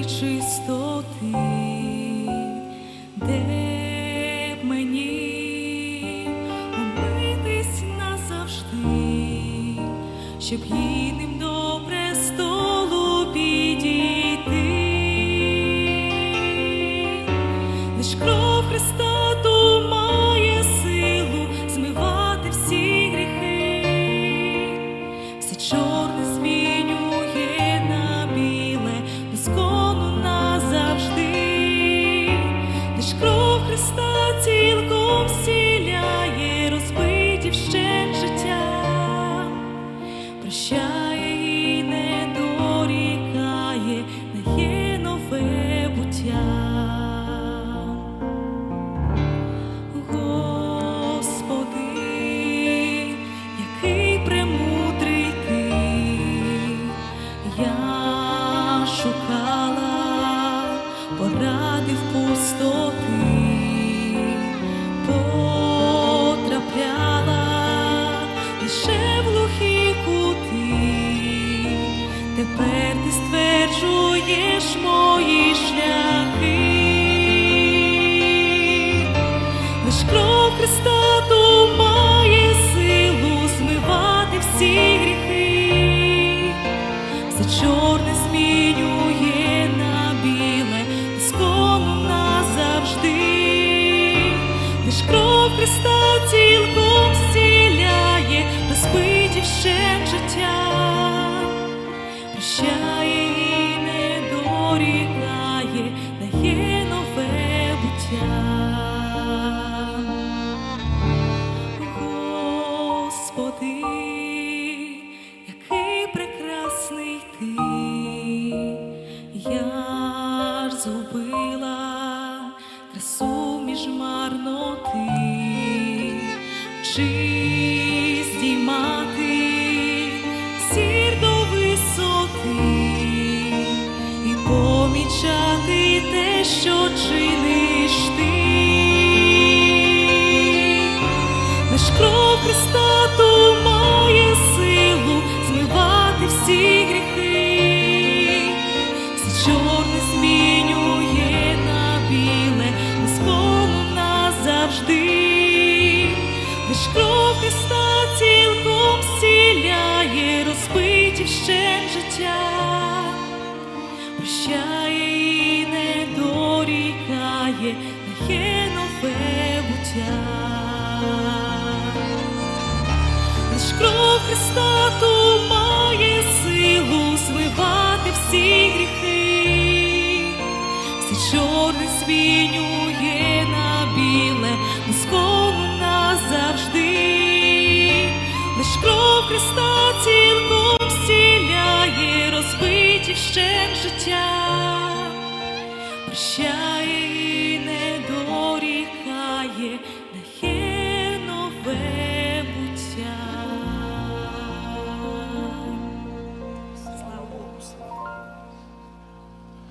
і чистоти, де б мені умитись назавжди, щоб гідним до престолу підійти, лиш кров Христа то має силу змивати всі гріхи, все чого. Лиш кров Христа цілком зціляє, розбиті вщент життя, прощає і не дорікає, дає нове буття. Шукала поради в пустоти, кути, тепер ти стверджуєш мої шляхи. Лиш кров Христа ту має силу змивати всі гріхи, все чорне змінює на біле, доскону назавжди. Лиш кров Христа цілком зціляє, прощає і не дорікає, дає нове буття. Господи, який прекрасний ти, я ж згубила красу між марноти, чи здіймати що чиниш ти. Лиш кров Христа ту має силу змивати всі гріхи, все чорне змінює на біле, доскону назавжди. Лиш кров Христа цілком зціляє, розбиті вщент життя, прощає буття. Лиш кров Христа ту має силу змивати всі гріхи, все чорне змінює на біле, доскону назавжди. Лиш кров Христа цілком зціляє, розбиті вщент життя, прощає